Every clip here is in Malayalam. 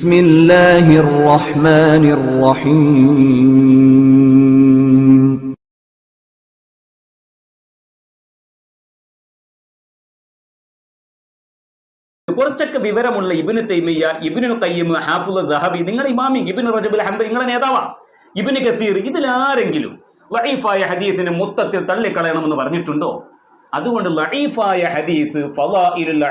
بسم الله الرحمن الرحيم കുറച്ചൊക്കെ വിവരമുള്ള ഇബിന് തൈമിയ ഇബിനു കയ്യം ഹാഫുൽ ദഹബി നിങ്ങളുടെ ഇമാമി ഇബിന് റജബുൽ ഹംബ നിങ്ങളുടെ നേതാവാ ഇബിന് കസീർ ഇതിലാരെങ്കിലും ലൈഫായ ഹദീസിനെ മൊത്തത്തിൽ തള്ളിക്കളയണമെന്ന് പറഞ്ഞിട്ടുണ്ടോ അതുകൊണ്ട് ലഈഫായ ഹദീസ് ഫലാഇലുൽ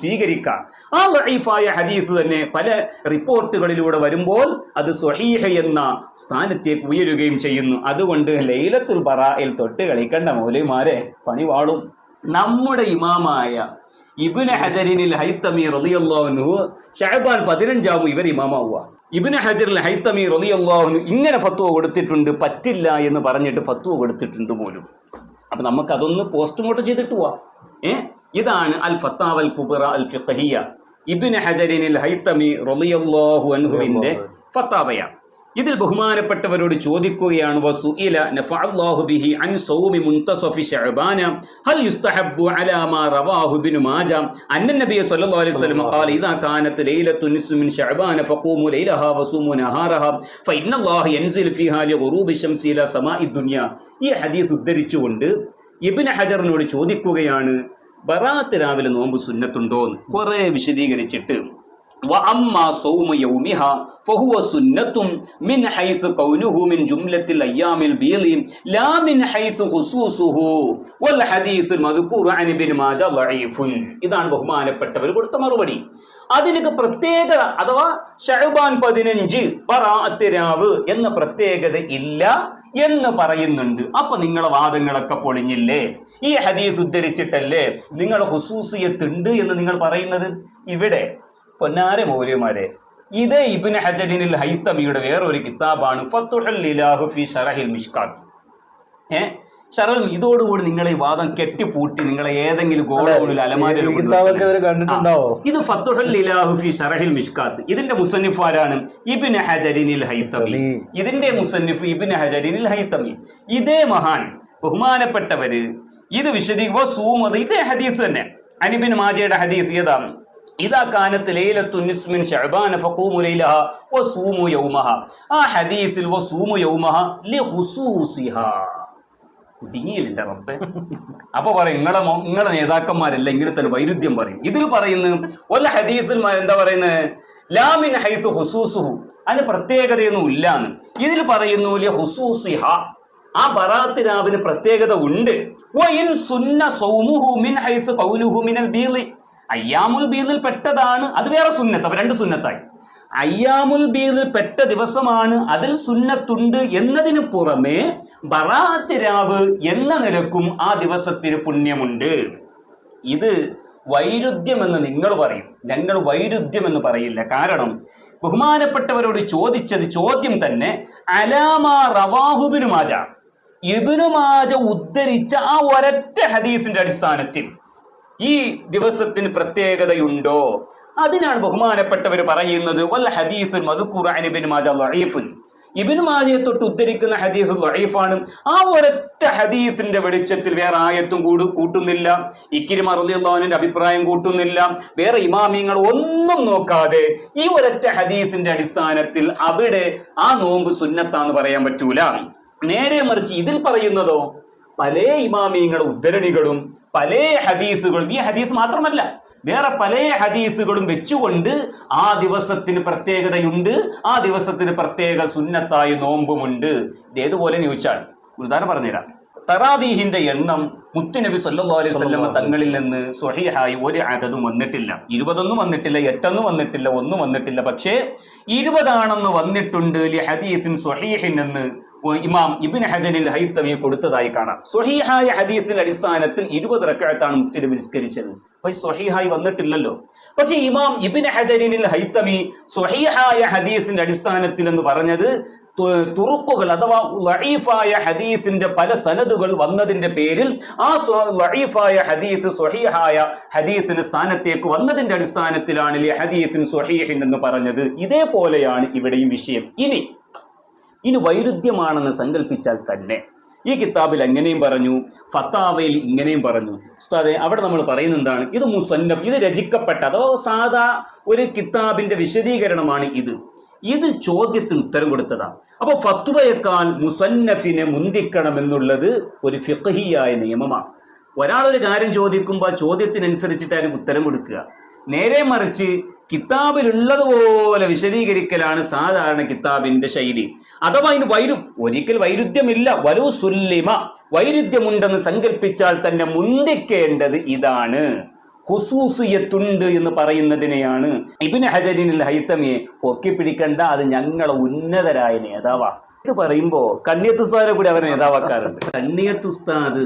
സ്വീകരിക്കാം. ആ ലഈഫായ ഹദീസ് തന്നെ പല റിപ്പോർട്ടുകളിലൂടെ വരുമ്പോൾ അത് സ്വഹീഹ എന്ന സ്ഥാനത്തേക്ക് ഉയരുകയും ചെയ്യുന്നു. അതുകൊണ്ട് ലൈലത്തുൽ ബറായിൽ തൊട്ട് കളിക്കേണ്ട മൗലൈമാരെ പണി വാളും. നമ്മുടെ ഇമാമായ ഇബിന് ഹജരിനിൽ ഹൈത്തമി റളിയല്ലാഹു ഷഹബാൻ പതിനഞ്ചാവും ഇവർ ഇമാമാവുക. ഇബിന് ഹജറിൽ ഹൈത്തമി റളിയല്ലാഹു ഇങ്ങനെ ഫത്വ കൊടുത്തിട്ടുണ്ട് പറ്റില്ല എന്ന് പറഞ്ഞിട്ട് ഫത്വ കൊടുത്തിട്ടുണ്ട് പോലും. അപ്പൊ നമുക്ക് അതൊന്ന് പോസ്റ്റ്മോർട്ടം ചെയ്തിട്ട് പോവാം. ഏ? ഇതാണ് അൽ ഫത്താവൽ കുബറ അൽ ഫിഖഹിയ ഇബിൻ ഹജരിനിൽ ഹൈത്തമി റളിയല്ലാഹു അൻഹുവിന്റെ ഫത്താവയ ഇതിൽ ബഹുമാനപ്പെട്ടവരോട് ചോദിക്കുകയാണ് ബിഹി അൻ സൗമി ഹൽ മാ റവാഹു ഇബ്നു മാജ? അന്ന അലൈഹി വസല്ലം ഖാല ഇദാ ലൈലത്തു ഫഖൂമു വസൂമു ഈ ഹദീസ് ഉദ്ധരിച്ചുകൊണ്ട് ഇബ്നു ഹജറിനോട് ചോദിക്കുകയാണ് ബറാത്ത് രാവിലെ നോമ്പ് സുന്നത്തുണ്ടോ എന്ന് കുറെ വിശദീകരിച്ചിട്ട് وأما صوم يومها فهو سنة من حيث كونه من جملة الأيام البيض لا من حيث خصوصه والحديث المذكور عن ابن ماجه ضعيف ഇതാണ് ബഹുമാനപ്പെട്ടവർ കൊടുത്ത മറുപടി അതിനൊക്കെ പ്രത്യേകത അഥവാ ഷഹബാൻ പതിനഞ്ച് ബറാഅത്ത് രാവ് എന്ന പ്രത്യേകത ഇല്ല എന്ന് പറയുന്നുണ്ട് അപ്പൊ നിങ്ങളെ വാദങ്ങളൊക്കെ പൊളിഞ്ഞില്ലേ ഈ ഹദീസ് ഉദ്ധരിച്ചിട്ടല്ലേ നിങ്ങളെ ഹുസൂസിയത്തുണ്ട് എന്ന് നിങ്ങൾ പറയുന്നത് ഇവിടെ പൊന്നാര മൗര്യമാരെ ഇത് ഇബിൻ ഹജരിനിൽ ഹൈത്തമിയുടെ വേറൊരു കിതാബാണ് ഫത്തുഹൽ ഇലാഹു ഫി ഷറഹിൽ മിഷ്കാത്ത്. ഏ? ഷറൽ ഇതോടുകൂടി നിങ്ങളെ ഈ വാദം കെട്ടിപ്പൂട്ടി നിങ്ങളെ ഏതെങ്കിലും അലമാരിൽ കണ്ടിട്ടുണ്ടാവോ? ഇത് ഫി ഷറഹിൽ മിഷ്കാത്ത്. ഇതിന്റെ മുസന്നിഫ് ആരാണ് ഇബിൻ ഹജരിനിൽ ഹൈത്തമി. ഇതിന്റെ മുസന്നിഫ് ഇബിൻ ഹജരിനിൽ ഹൈത്തമി. ഇതേ മഹാൻ ബഹുമാനപ്പെട്ടവര് ഇത് വിശദീകോ സൂമത് ഇതേ ഹദീസ് തന്നെ. അനിബിൻ മാജയുടെ ഹദീസ് ഏതാ? ഇതാ കാനത്ത് ലൈലത്തു നിസ്മിൻ ശഅബാന ഫഖൂമു ലൈലഹ വസൂമു യൗമഹ. ആ ഹദീസിൽ വസൂമു യൗമഹ ലിഖുസൂസിഹാ. കുടുങ്ങിയില്ല റബ്ബെ. അപ്പൊ പറയും നിങ്ങളെ നിങ്ങളെ നേതാക്കന്മാരല്ല ഇങ്ങനത്തെ തന്നെ വൈരുദ്ധ്യം പറയും. ഇതിൽ പറയുന്നു ഒല്ല ഹദീസിൽ എന്താ പറയുന്നത് ലാമിൻ ഹൈസു ഹുസൂസുഹു അതിന് പ്രത്യേകതയൊന്നും ഇല്ലാന്ന്. ഇതിൽ പറയുന്നു ലി ഹുസൂസിഹ ആ ബറാത്ത് രാവിന് പ്രത്യേകത ഉണ്ട്. സുന്ന സൗമുഹു മിൻ ഹൈസു ഖൗലുഹു മിനൽ ബീളി അയ്യാമുൽ ബീദിൽ പെട്ടതാണ് അത് വേറെ സുന്നത്ത് അപ്പൊ രണ്ട് സുന്നത്തായി. അയ്യാമുൽ ബീദിൽ പെട്ട ദിവസമാണ് അതിൽ സുന്നത്തുണ്ട് എന്നതിന് പുറമെ ബറാത്ത് രാവ് എന്ന നിലക്കും ആ ദിവസത്തിന് പുണ്യമുണ്ട്. ഇത് വൈരുദ്ധ്യം എന്ന് നിങ്ങൾ പറയും. ഞങ്ങൾ വൈരുദ്ധ്യമെന്ന് പറയില്ല. കാരണം ബഹുമാനപ്പെട്ടവരോട് ചോദിച്ചത് ചോദ്യം തന്നെ അലാമാ റവാഹുബിനുമാജ ഇബിനുമാജ ഇബിനു മാജ ഉദ്ധരിച്ച ആ ഒരൊറ്റ ഹദീസിന്റെ അടിസ്ഥാനത്തിൽ ഈ ദിവസത്തിന് പ്രത്യേകതയുണ്ടോ? അതിനാണ് ബഹുമാനപ്പെട്ടവർ പറയുന്നത് വല്ല ഹദീസുൽ മധുക്കൂർ അനിബിൻ മാജ ഇബിന് മാജിയെ തൊട്ട് ഉദ്ധരിക്കുന്ന ഹദീസ് ലൈഫാണ് ആ ഒരൊറ്റ ഹദീസിന്റെ വെളിച്ചത്തിൽ വേറെ ആയത്തും കൂട് കൂട്ടുന്നില്ല ഇക്കിരിമ മറുതിയുള്ളവനിന്റെ അഭിപ്രായം കൂട്ടുന്നില്ല വേറെ ഇമാമിയങ്ങൾ ഒന്നും നോക്കാതെ ഈ ഒരൊറ്റ ഹദീസിന്റെ അടിസ്ഥാനത്തിൽ അവിടെ ആ നോമ്പ് സുന്നത്താന്ന് പറയാൻ പറ്റൂല. നേരെ മറിച്ച് ഇതിൽ പറയുന്നതോ പല ഇമാമിയങ്ങളുടെ ഉദ്ധരണികളും പല ഹദീസുകളും ഈ ഹദീസ് മാത്രമല്ല വേറെ പല ഹദീസുകളും വെച്ചുകൊണ്ട് ആ ദിവസത്തിന് പ്രത്യേകതയുണ്ട് ആ ദിവസത്തിന് പ്രത്യേക സുന്നത്തായി നോമ്പുമുണ്ട്. ഇത് ഏതുപോലെ ഒരു ഉദാഹരണം പറഞ്ഞുതരാം. തറാവീഹിന്റെ എണ്ണം മുത്തുനബി സല്ലല്ലാഹു അലൈഹി വസല്ലമ തങ്ങളിൽ നിന്ന് സ്വഹീഹായി ഒരു അതതും വന്നിട്ടില്ല. ഇരുപതൊന്നും വന്നിട്ടില്ല എട്ടൊന്നും വന്നിട്ടില്ല ഒന്നും വന്നിട്ടില്ല. പക്ഷേ ഇരുപതാണെന്ന് വന്നിട്ടുണ്ട് ലി ഹദീസിൻ സ്വഹീഹിൻ എന്ന് ഇമാം ഇബിൻ ഹജനിൽ ഹൈത്തമി കൊടുത്തതായി കാണാം. സൊഹീഹായ ഹദീസിന്റെ അടിസ്ഥാനത്തിൽ ഇരുപത് റക്കായത്താണ് മുത്തിരി നിസ്കരിച്ചത്. അപ്പോൾ സൊഹീഹായി വന്നിട്ടില്ലല്ലോ. പക്ഷേ ഇമാം ഇബിൻ ഹജനിൽ ഹൈത്തമി സൊഹീഹായ ഹദീസിന്റെ അടിസ്ഥാനത്തിൽ എന്ന് പറഞ്ഞത് തുറുക്കുകൾ അഥവാ ലഈഫായ ഹദീസിന്റെ പല സനദുകൾ വന്നതിന്റെ പേരിൽ ആ ലഈഫായ ഹദീസ് സ്വഹീഹായ ഹദീസിന് സ്ഥാനത്തേക്ക് വന്നതിന്റെ അടിസ്ഥാനത്തിലാണ് ഹദീസിൻ സ്വഹീഹിൻ എന്ന് പറഞ്ഞത്. ഇതേപോലെയാണ് ഇവിടെയും വിഷയം. ഇനി ഇനി വൈരുദ്ധ്യമാണെന്ന് സങ്കല്പിച്ചാൽ തന്നെ. ഈ കിതാബിൽ അങ്ങനെയും പറഞ്ഞു ഫത്താവയിൽ ഇങ്ങനെയും പറഞ്ഞു. ഉസ്താദെ അവിടെ നമ്മൾ പറയുന്ന എന്താണ്? ഇത് മുസന്നഫ് ഇത് രചിക്കപ്പെട്ട അഥവാ സാധാ ഒരു കിതാബിന്റെ വിശദീകരണമാണ് ഇത്. ഇത് ചോദ്യത്തിന് ഉത്തരം കൊടുത്തതാ. അപ്പൊ ഫത്വയേക്കാൾ മുസന്നഫിനെ മുന്തിക്കണം എന്നുള്ളത് ഒരു ഫിഖഹിയായ നിയമമാണ്. ഒരാളൊരു കാര്യം ചോദിക്കുമ്പോൾ ചോദ്യത്തിനനുസരിച്ചിട്ടായിരിക്കും ഉത്തരം കൊടുക്കുക. നേരെ മറിച്ച് കിതാബിലുള്ളതുപോലെ വിശദീകരിക്കലാണ് സാധാരണ കിതാബിന്റെ ശൈലി. അഥവാ അതിന് വൈരു ഒരിക്കൽ വൈരുദ്ധ്യമില്ല. വലു സുല്ലിമ. വൈരുദ്ധ്യമുണ്ടെന്ന് സങ്കല്പിച്ചാൽ തന്നെ മുന്തിക്കേണ്ടത് ഇതാണ്. ഹുസൂസിയത്തുണ്ട് എന്ന് പറയുന്നതിനെയാണ്. ഇബിന് ഹജരിനിൽ ഹൈത്തമിയെ പൊക്കിപ്പിടിക്കണ്ട അത് ഞങ്ങളെ ഉന്നതരായ നേതാവാ. ഇത് പറയുമ്പോ കണ്ണിയത്തുസ്താദിനെ കൂടി അവരെ നേതാവാക്കാറുണ്ട്. കണ്ണിയത്തുസ്താദ്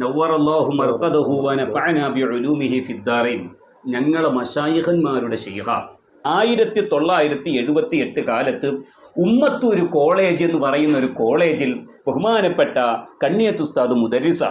നവറല്ലാഹു മർക്കദഹു വനഫഅനാ ബിഉലൂമിഹി ഫിദ്ദാറൈൻ ഞങ്ങളെ മഷായിഹന്മാരുടെ ശൈഖ. ആയിരത്തി തൊള്ളായിരത്തി എഴുപത്തി എട്ട് കാലത്ത് ഉമ്മത്തൂർ കോളേജ് എന്ന് പറയുന്ന ഒരു കോളേജിൽ ബഹുമാനപ്പെട്ട കണ്ണിയത്തുസ്താദ് മുദരിസ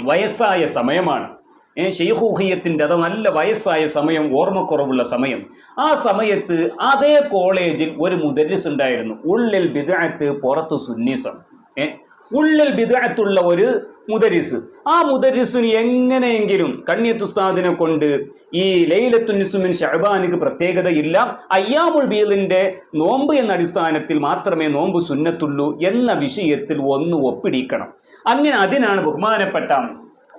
വയസ്സായ സമയമാണ്. ഏ ഷെയ്ഖൂഹിയത്തിന്റെ അത് നല്ല വയസ്സായ സമയം ഓർമ്മക്കുറവുള്ള സമയം. ആ സമയത്ത് അതേ കോളേജിൽ ഒരു മുദരിസ് ഉണ്ടായിരുന്നു. ഉള്ളിൽ ബിദഅത്ത് പുറത്ത് സുന്നീസം. ഏ ഉള്ളിൽ ബിദാത്തുള്ള ഒരു മുദരിസ്. ആ മുദരിസിന് എങ്ങനെയെങ്കിലും കണ്ണിയത്തുസ്താദിനെ കൊണ്ട് ഈ ലൈലത്തുനിസുമിൻ ഷഹബാനിക്ക് പ്രത്യേകതയില്ല. അയ്യാമുൾ ബീലിന്റെ നോമ്പ് എന്ന അടിസ്ഥാനത്തിൽ മാത്രമേ നോമ്പ് സുന്നത്തുള്ളൂ എന്ന വിഷയത്തിൽ ഒന്ന് ഒപ്പിടിക്കണം. അങ്ങനെ അതിനാണ് ബഹുമാനപ്പെട്ട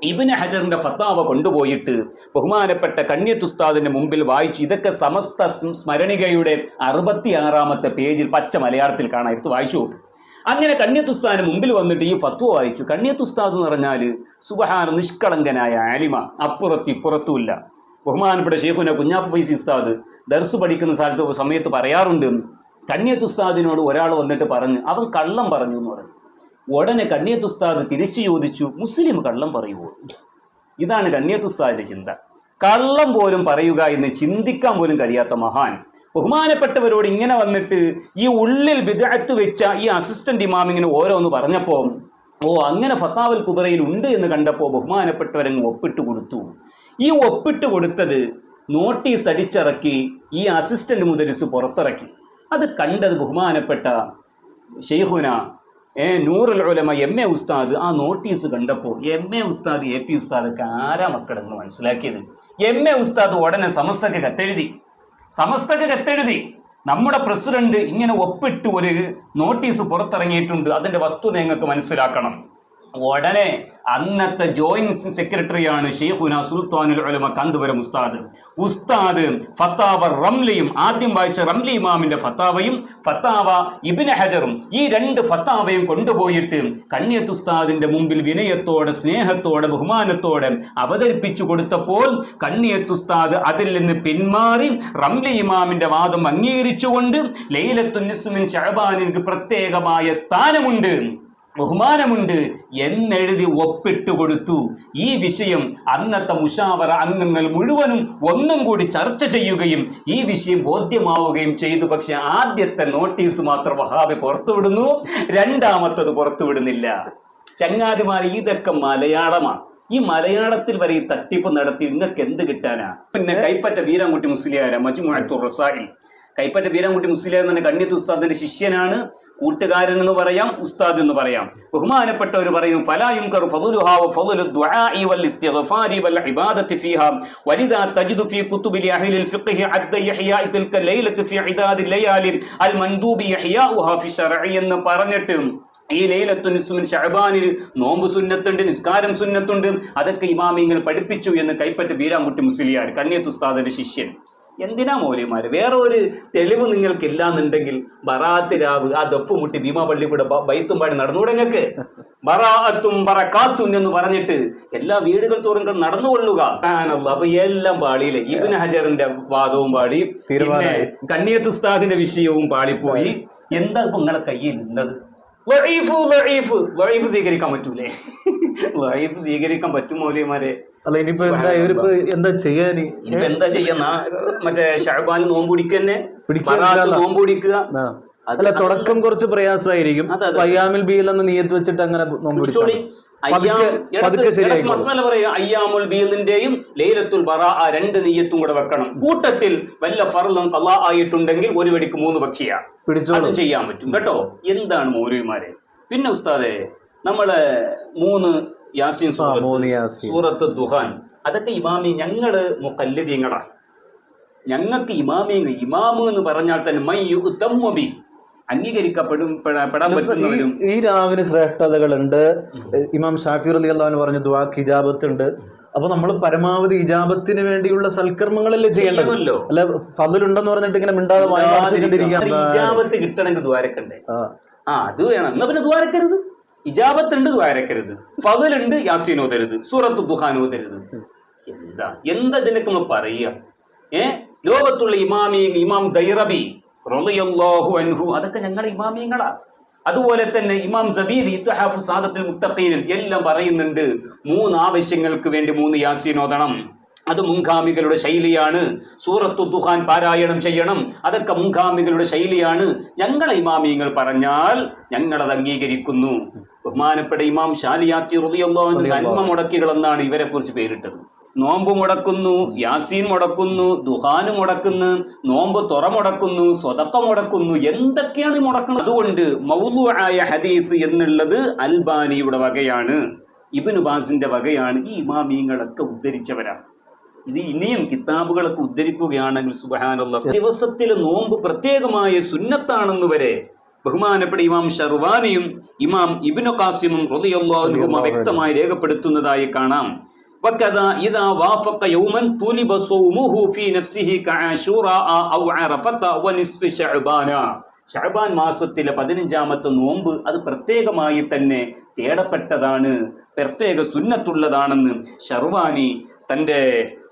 ഇബിന് ഹജറിന്റെ ഫത്താവ കൊണ്ടുപോയിട്ട് ബഹുമാനപ്പെട്ട കണ്യത്തുസ്താദിന്റെ മുമ്പിൽ വായിച്ചു ഇതൊക്കെ സമസ്ത സ്മരണികയുടെ അറുപത്തിയാറാമത്തെ പേജിൽ പച്ച മലയാളത്തിൽ കാണാം. എടുത്ത് വായിച്ചു നോക്ക്. അങ്ങനെ കണ്യത്തുസ്താദിന് മുമ്പിൽ വന്നിട്ട് ഈ ഫത്വ വായിച്ചു. കണ്യത്തുസ്താദ് എന്ന് പറഞ്ഞാൽ സുബഹാന നിഷ്കളങ്കനായ ആലിമ. അപ്പുറത്ത് ഇപ്പുറത്തുമില്ല. ബഹുമാനപ്പെട്ട ഷെയ്ഖുന കുഞ്ഞാപ്പ ഫൈസി ഉസ്താദ് ദർസ് പഠിക്കുന്ന സ്ഥലത്ത് സമയത്ത് പറയാറുണ്ട്. കണ്യത്തുസ്താദിനോട് ഒരാൾ വന്നിട്ട് പറഞ്ഞു അവൻ കള്ളം പറഞ്ഞു എന്ന് പറഞ്ഞു. ഉടനെ കണ്യത്തുസ്താദ് തിരിച്ചു ചോദിച്ചു മുസ്ലിം കള്ളം പറയുമോ ഇതാണ് കണ്ണിയത്തുസ്താദിന്റെ ചിന്ത. കള്ളം പോലും പറയുക എന്ന് ചിന്തിക്കാൻ പോലും കഴിയാത്ത മഹാൻ. ബഹുമാനപ്പെട്ടവരോട് ഇങ്ങനെ വന്നിട്ട് ഈ ഉള്ളിൽ വിദഗ്ധത്ത് വെച്ച ഈ അസിസ്റ്റന്റ് ഇമാം ഇങ്ങനെ ഓരോന്ന് പറഞ്ഞപ്പോൾ ഓ അങ്ങനെ ഫത്താവൽ കുബറയിൽ ഉണ്ട് എന്ന് കണ്ടപ്പോൾ ബഹുമാനപ്പെട്ടവരങ്ങ് ഒപ്പിട്ട് കൊടുത്തു. ഈ ഒപ്പിട്ട് കൊടുത്തത് നോട്ടീസ് അടിച്ചിറക്കി ഈ അസിസ്റ്റന്റ് മുതലിസ് പുറത്തിറക്കി. അത് കണ്ടത് ബഹുമാനപ്പെട്ട ഷെയ്ഹുന ഏ നൂറുൽ ഉലമ എം എ ഉസ്താദ് ആ നോട്ടീസ് കണ്ടപ്പോൾ എം എ ഉസ്താദ് എ പി ഉസ്താദൊക്കെ ആരാ മക്കളെന്ന് മനസ്സിലാക്കിയത്? എം എ ഉസ്താദ് ഉടനെ സമസ്തക്ക് കത്തെഴുതി. സമസ്തക്ക് കത്തെഴുതി. നമ്മുടെ പ്രസിഡന്റ് ഇങ്ങനെ ഒപ്പിട്ട് ഒരു നോട്ടീസ് പുറത്തിറങ്ങിയിട്ടുണ്ട്. അതിന്റെ വസ്തുത നിങ്ങൾക്ക് മനസ്സിലാക്കണം. ഉടനെ അന്നത്തെ ജോയിന്റ് സെക്രട്ടറിയാണ് ഷെയ്ഖുന സുൽത്താനുൽ ഉലമ കാന്തപുരം ഉസ്താദ്. ഉസ്താദ് ഫത്താവ റംലിയും ആദ്യം വായിച്ച റംലി ഇമാമിന്റെ ഫത്താവയും ഫത്താവ ഇബിന് ഹജറും ഈ രണ്ട് ഫത്താവയും കൊണ്ടുപോയിട്ട് കണ്ണിയത്ത് ഉസ്താദിന്റെ മുമ്പിൽ വിനയത്തോടെ സ്നേഹത്തോടെ ബഹുമാനത്തോടെ അവതരിപ്പിച്ചു കൊടുത്തപ്പോൾ കണ്ണിയത്ത് ഉസ്താദ് അതിൽ നിന്ന് പിന്മാറി റംലി ഇമാമിന്റെ വാദം അംഗീകരിച്ചുകൊണ്ട് ലൈലത്തുന്നിസ്മിൻ ഷഹബാനിന് പ്രത്യേകമായ സ്ഥാനമുണ്ട്. ബഹുമാനമുണ്ട് എന്നെഴുതി ഒപ്പിട്ട് കൊടുത്തു. ഈ വിഷയം അന്നത്തെ മുഷാവറ അംഗങ്ങൾ മുഴുവനും ഒന്നും കൂടി ചർച്ച ചെയ്യുകയും ഈ വിഷയം ബോധ്യമാവുകയും ചെയ്തു. പക്ഷെ ആദ്യത്തെ നോട്ടീസ് മാത്രം വഹാബി പുറത്തുവിടുന്നു. രണ്ടാമത്തത് പുറത്തുവിടുന്നില്ല. ചങ്ങാതിമാർ ഇതൊക്കെ മലയാളമാണ് ഈ മലയാളത്തിൽ വരെ ഈ തട്ടിപ്പ് നടത്തി നിങ്ങൾക്ക് എന്ത് കിട്ടാനാ? പിന്നെ കൈപ്പറ്റ വീരാൻകുട്ടി മുസ്ലിയാര മജുമുഴത്തു റസായി കൈപ്പറ്റ വീരാൻകുട്ടി മുസ്ലിയാർ തന്നെ കണ്ണിത്തുസ്താദിന്റെ ഉസ്താദിന്റെ ശിഷ്യനാണ്. കൂട്ടുകാരൻ എന്ന് പറയാം ഉസ്താദ് എന്ന് പറയാം. ബഹുമാനപ്പെട്ടവർ പറയും ഫലായും ദുആഇ വൽ ഇസ്തിഗ്ഫാരി വൽ ഇബാദത്തി ലൈലത്തു ഇദാദി ലയാലി അൽ മൻദൂബി ശർഇ എന്ന് പറഞ്ഞിട്ട് ഈ ലൈലത്തു നിസ്മിൻ ഷഹബാനിൽ നോമ്പ് സുന്നത്തുണ്ട് നിസ്കാരം സുന്നത്തുണ്ട്. അതൊക്കെ ഇമാമിങ്ങൾ പഠിപ്പിച്ചു എന്ന് കൈപ്പറ്റ് ബീരാൻകുട്ടി മുസ്ലിയാർ കണ്ണിയത്ത് ഉസ്താദിന്റെ ശിഷ്യൻ. എന്തിനാ മൗലിമാർ വേറെ ഒരു തെളിവ് നിങ്ങൾക്ക് എന്നുണ്ടെങ്കിൽ ബറാത്ത് രാവ് ആ ദഫ് മുട്ടി ഭീമാ പള്ളി കൂടെ ബ- ബൈത്തും പാടി നടന്നുകൂടെ നിങ്ങൾക്ക് ബറാത്തും ബറക്കാത്തും എന്ന് പറഞ്ഞിട്ട് എല്ലാ വീടുകൾ തോറും നടന്നുകൊള്ളുക. അപ്പൊ എല്ലാം പാളിയിലെ ഇബിൻ ഹജറിന്റെ വാദവും പാടി പിന്നെ തീരുമാനമായി. ഉസ്താദിന്റെ വിഷയവും പാളിപ്പോയി. എന്താ ഇപ്പൊ നിങ്ങളെ കയ്യിൽ ഉള്ളത് ലഈഫ്, ലഈഫ്. ലഈഫ് സ്വീകരിക്കാൻ പറ്റൂലേ. ലൈഫ് സ്വീകരിക്കാൻ പറ്റും മൗലിമാരെ അല്ല ഇനിയിപ്പോ എന്താ ഇവരിപ്പോ എന്താ ചെയ്യാന്? ഇനിയിപ്പോ എന്താ ചെയ്യുന്ന മറ്റേ ഷഹബാൻ നോമ്പ് പിടിക്കന്നെ. നോമ്പുടിക്കുക അല്ല. തുടക്കം കുറച്ച് പ്രയാസമായിരിക്കും. പയ്യാമിൽ ബീൽ എന്ന് നീയത്ത് വെച്ചിട്ട് അങ്ങനെ നോമ്പ് അയ്യാമുൽ ബീലിന്റെയും ലൈലത്തുൽ ബറ ആ രണ്ട് നീയത്തും കൂടെ വെക്കണം. കൂട്ടത്തിൽ വല്ല ഫറലും കലാ ആയിട്ടുണ്ടെങ്കിൽ ഒരു വെടിക്ക് മൂന്ന് പക്ഷിയാ പിടിച്ചോളൂ. ചെയ്യാൻ പറ്റും. കേട്ടോ? എന്താണ് മൗലവിമാരെ? പിന്നെ ഉസ്താദെ നമ്മൾ മൂന്ന് യാസീൻ സൂറത്ത് ദുഹാൻ. അതൊക്കെ ഇമാമി ഞങ്ങൾ കല്ലുതീങ്ങടാ ഞങ്ങൾക്ക് ഇമാമി ഇമാമ് എന്ന് പറഞ്ഞാൽ തന്നെ മൈ യുത്തമ്മബി അംഗീകരിക്കപ്പെടും പെടാ- ഈ രാവിന് ശ്രേഷ്ഠതകളുണ്ട്. ഇമാം ഷാഫി അലി അള്ളഹാൻ പറഞ്ഞു ദുവാ ഹിജാബത്ത് ഉണ്ട് അപ്പൊ നമ്മൾ പരമാവധി ഹിജാബത്തിന് വേണ്ടിയുള്ള സൽക്കർമ്മങ്ങളല്ലേ ചെയ്യണ്ടല്ലോ. അല്ല ഫതിലുണ്ടെന്ന് പറഞ്ഞിട്ട് ഇങ്ങനെ മിണ്ടാതെ ഇജാബത്ത് കിട്ടണമെങ്കിൽ ദ്വാരക്കണ്ടേ ആ. അത് വേണം. എന്നാ പിന്നെ ദ്വാരക്കരുത് ഇജാബത്ത് ഉണ്ട് ദ്വാരക്കരുത് ഫതിലുണ്ട് യാസീൻ ഓതരുത്. സൂറത്ത് ദുഹാൻ ഓതരുത്. എന്താ? എന്താ ഇതിനൊക്കെ നമ്മൾ പറയുക? ഏ? ലോകത്തുള്ള ഇമാമി ഇമാം ദൈറബി റളിയല്ലാഹു അൻഹു. അതൊക്കെ ഞങ്ങളുടെ ഇമാമിയങ്ങളാ. അതുപോലെ തന്നെ ഇമാം സബീദ് ഇത്തഹാഫ് സാദത്തിൽ മുത്തഖീനിൽ എല്ലാം പറയുന്നുണ്ട് മൂന്ന് ആവശ്യങ്ങൾക്ക് വേണ്ടി മൂന്ന് യാസീൻ ഓതണം. അത് മുൻഗാമികളുടെ ശൈലിയാണ്. സൂറത്തു ദുഹാൻ പാരായണം ചെയ്യണം. അതൊക്കെ മുൻഗാമികളുടെ ശൈലിയാണ്. ഞങ്ങളെ ഇമാമിയങ്ങൾ പറഞ്ഞാൽ ഞങ്ങളത് അംഗീകരിക്കുന്നു. ബഹുമാനപ്പെട്ട ഇമാം ഷാലിയാത്തി അൻഹു നന്മ മുടക്കികൾ എന്നാണ് ഇവരെ കുറിച്ച് പേരിട്ടത്. നോമ്പ് മുടക്കുന്നു യാസീൻ മുടക്കുന്നു ദുഹാന് മുടക്കുന്നു നോമ്പ് തുറ മുടക്കുന്നു സ്വതക്ക മുടക്കുന്നു എന്തൊക്കെയാണ് മുടക്കുന്നത് അതുകൊണ്ട് മൗലു ആയ ഹദീസ് എന്നുള്ളത് അൽബാനിയുടെ വകയാണ്. ഇബിന് ബാസിന്റെ വകയാണ്. ഈ ഇമാമീങ്ങളൊക്കെ ഉദ്ധരിച്ചവരാണ്. ഇത് ഇനിയും കിതാബുകളൊക്കെ ഉദ്ധരിക്കുകയാണെങ്കിൽ സുബഹാനുള്ള ദിവസത്തിൽ നോമ്പ് പ്രത്യേകമായ സുന്നത്താണെന്ന് വരെ ബഹുമാനപ്പെട്ട ഇമാം ഷർവാനിയും ഇമാം ഇബിനു കാസിമും റളിയല്ലാഹുഅൻഹുമ വ്യക്തമായി രേഖപ്പെടുത്തുന്നതായി കാണാം. وكذا إذا وافق يوما طلب صومه في نفسه كعاشوراء أو عرفة ونصف شعبان ഷഅബാൻ മാസത്തിലെ പതിനഞ്ചാമത്തെ നോമ്പ് അത് പ്രത്യേകമായി തന്നെ തേടപ്പെട്ടതാണ് പ്രത്യേക സുന്നത്തുള്ളതാണെന്ന് ഷർവാനി തൻ്റെ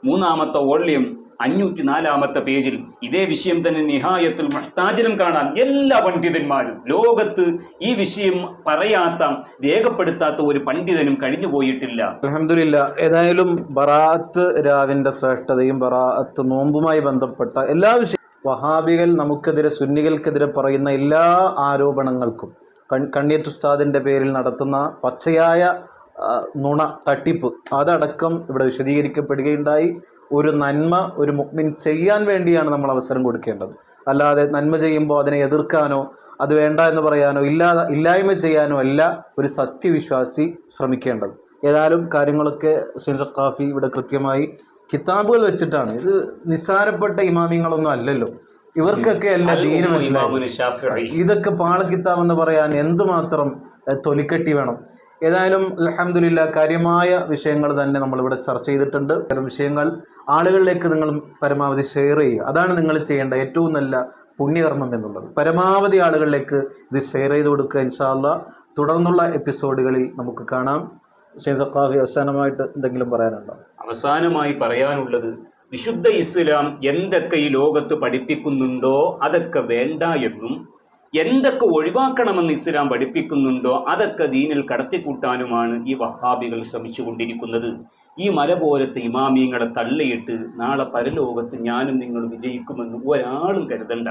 മൂന്നാമത്തെ വോള്യം അഞ്ഞൂറ്റി നാലാമത്തെ പേജിൽ ഇതേ വിഷയം തന്നെ നിഹായത്തിൽ മുഹ്താജിലും കാണാം. എല്ലാ പണ്ഡിതന്മാരും ലോകത്ത് ഈ വിഷയം പറയാത്ത രേഖപ്പെടുത്താത്ത ഒരു പണ്ഡിതനും കഴിഞ്ഞു പോയിട്ടില്ല. അലഹമില്ല ഏതായാലും ബറാത്ത് രാവിന്റെ ശ്രേഷ്ഠതയും ബറാത്ത് നോമ്പുമായി ബന്ധപ്പെട്ട എല്ലാ വിഷയ വഹാബികൾ നമുക്കെതിരെ സുന്നികൾക്കെതിരെ പറയുന്ന എല്ലാ ആരോപണങ്ങൾക്കും കൺ കണ്ണിയത്ത് ഉസ്താദിന്റെ പേരിൽ നടത്തുന്ന പച്ചയായ നുണ തട്ടിപ്പ് അതടക്കം ഇവിടെ വിശദീകരിക്കപ്പെടുകയുണ്ടായി. ഒരു നന്മ ഒരു മുക്മിൻ ചെയ്യാൻ വേണ്ടിയാണ് നമ്മൾ അവസരം കൊടുക്കേണ്ടത്. അല്ലാതെ നന്മ ചെയ്യുമ്പോൾ അതിനെ എതിർക്കാനോ അത് വേണ്ട എന്ന് പറയാനോ ഇല്ലാ ഇല്ലായ്മ ചെയ്യാനോ അല്ല ഒരു സത്യവിശ്വാസി ശ്രമിക്കേണ്ടത്. ഏതായാലും കാര്യങ്ങളൊക്കെ ഹുസൈൻ സഖാഫി ഇവിടെ കൃത്യമായി കിതാബുകൾ വെച്ചിട്ടാണ്. ഇത് നിസ്സാരപ്പെട്ട ഇമാമിങ്ങളൊന്നും അല്ലല്ലോ. ഇവർക്കൊക്കെ അല്ല ദീനമില്ല മനസ്സിലായി. ഇതൊക്കെ പാളക്കിത്താബ് എന്ന് പറയാൻ എന്തുമാത്രം തൊലിക്കെട്ടി വേണം. ഏതായാലും അലഹമില്ല കാര്യമായ വിഷയങ്ങൾ തന്നെ നമ്മളിവിടെ ചർച്ച ചെയ്തിട്ടുണ്ട്. ഇത്തരം വിഷയങ്ങൾ ആളുകളിലേക്ക് നിങ്ങൾ പരമാവധി ഷെയർ ചെയ്യുക. അതാണ് നിങ്ങൾ ചെയ്യേണ്ട ഏറ്റവും നല്ല പുണ്യകർമ്മം എന്നുള്ളത്. പരമാവധി ആളുകളിലേക്ക് ഇത് ഷെയർ ചെയ്ത് കൊടുക്കുക ഇൻഷാല്ല തുടർന്നുള്ള എപ്പിസോഡുകളിൽ നമുക്ക് കാണാം. ഷെയ്ൻ സഖാഫി അവസാനമായിട്ട് എന്തെങ്കിലും പറയാനുണ്ടോ? അവസാനമായി പറയാനുള്ളത് വിശുദ്ധ ഇസ്ലാം എന്തൊക്കെ ഈ ലോകത്ത് പഠിപ്പിക്കുന്നുണ്ടോ അതൊക്കെ വേണ്ട എന്നും എന്തൊക്കെ ഒഴിവാക്കണമെന്ന് ഇസ്ലാം പഠിപ്പിക്കുന്നുണ്ടോ അതൊക്കെ ദീനിൽ കടത്തിക്കൂട്ടാനുമാണ് ഈ വഹാബികൾ ശ്രമിച്ചുകൊണ്ടിരിക്കുന്നത്. ഈ മല പോലത്തെ ഇമാമിയങ്ങളെ തള്ളിയിട്ട് നാളെ പരലോകത്ത് ഞാനും നിങ്ങൾ വിജയിക്കുമെന്ന് ഒരാളും കരുതണ്ട.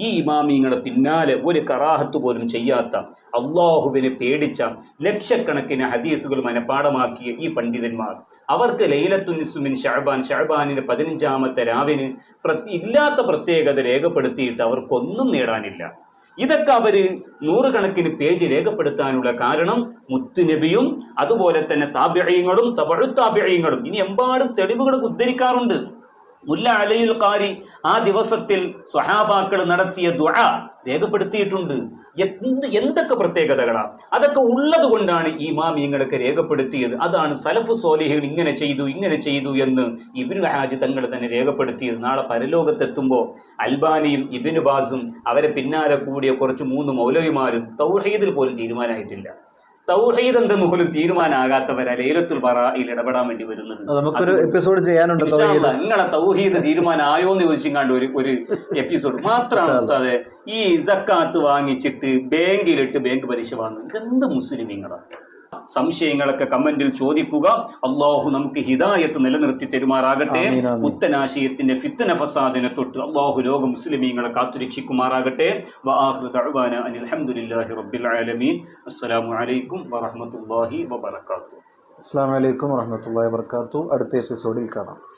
ഈ ഇമാമിയങ്ങളെ പിന്നാലെ ഒരു കറാഹത്ത് പോലും ചെയ്യാത്ത അള്ളാഹുവിനെ പേടിച്ച ലക്ഷക്കണക്കിന് ഹദീസുകൾ മനഃപ്പാടമാക്കിയ ഈ പണ്ഡിതന്മാർ. അവർക്ക് ലൈലത്തുനിസുമിൻ ഷഹബാൻ ഷഹബാനിന്റെ പതിനഞ്ചാമത്തെ രാവിന് ഇല്ലാത്ത പ്രത്യേകത രേഖപ്പെടുത്തിയിട്ട് അവർക്കൊന്നും നേടാനില്ല. ഇതൊക്കെ അവർ നൂറുകണക്കിന് പേജ് രേഖപ്പെടുത്താനുള്ള കാരണം മുത്തുനബിയും അതുപോലെ തന്നെ താപ്യങ്ങളും തപഴുത്താപ്യങ്ങളും ഇനി എമ്പാടും തെളിവുകൾ ഉദ്ധരിക്കാറുണ്ട്. മുല്ല അലയിൽ കാരി ആ ദിവസത്തിൽ സ്വഹാബാക്കൾ നടത്തിയ ദുആ രേഖപ്പെടുത്തിയിട്ടുണ്ട്. എന്ത് എന്തൊക്കെ പ്രത്യേകതകളാ? അതൊക്കെ ഉള്ളത് കൊണ്ടാണ് ഈ മാമിയങ്ങളൊക്കെ രേഖപ്പെടുത്തിയത്. അതാണ് സലഫ് സോലിഹികൾ ഇങ്ങനെ ചെയ്തു ഇങ്ങനെ ചെയ്തു എന്ന് ഇബിനു ഹാജ് തങ്ങൾ തന്നെ രേഖപ്പെടുത്തിയത്. നാളെ പരലോകത്തെത്തുമ്പോൾ അൽബാനിയും ഇബിനു ബാസും അവരെ പിന്നാലെ കൂടിയ കുറച്ച് മൂന്ന് മൗലവിമാരും തൗഹീദിൽ പോലും തീരുമാനമായിട്ടില്ല. തൗഹീദ് എന്തെന്ന് പോലും തീരുമാനമാകാത്തവരാ ലൈലത്തുൽ ബറായിൽ ഇടപെടാൻ വേണ്ടി വരുന്നത് നമുക്കൊരു എപ്പിസോഡ് ചെയ്യാനുണ്ട് നിങ്ങളെ തൗഹീദ്? തീരുമാനമായോ എന്ന് ചോദിച്ചിങ്ങാണ്ട് ഒരു ഒരു എപ്പിസോഡ് മാത്രമാണ് ഉസ്താദെ ഈ സക്കാത്ത് വാങ്ങിച്ചിട്ട് ബാങ്കിലിട്ട് ബാങ്ക് പലിശ വാങ്ങുന്നത്. എന്ത് മുസ്ലിം മുസ്ലിമീങ്ങളാ? സംശയങ്ങളൊക്കെ കമന്റിൽ ചോദിക്കുക. അള്ളാഹു നമുക്ക് ഹിദായത്ത് നിലനിർത്തി തരുമാറാകട്ടെ. പുത്തനാശയത്തിന്റെ ഫിത്തന ഫസാദിനെ തൊട്ട് അള്ളാഹു ലോക മുസ്ലിമീങ്ങളെ കാത്തുരക്ഷിക്കുമാറാകട്ടെ. അസ്സാം ദഅ്വാന അനിൽ ഹംദുലില്ലാഹി റബ്ബിൽ ആലമീൻ. അസ്സലാമു അലൈക്കും വറഹ്മത്തുള്ളാഹി വബറകാതുഹു. അസ്സാം വലൈക്കും വാഹമത്തല്ലാ വർക്കാത്തു അടുത്ത എപ്പിസോഡിൽ കാണാം.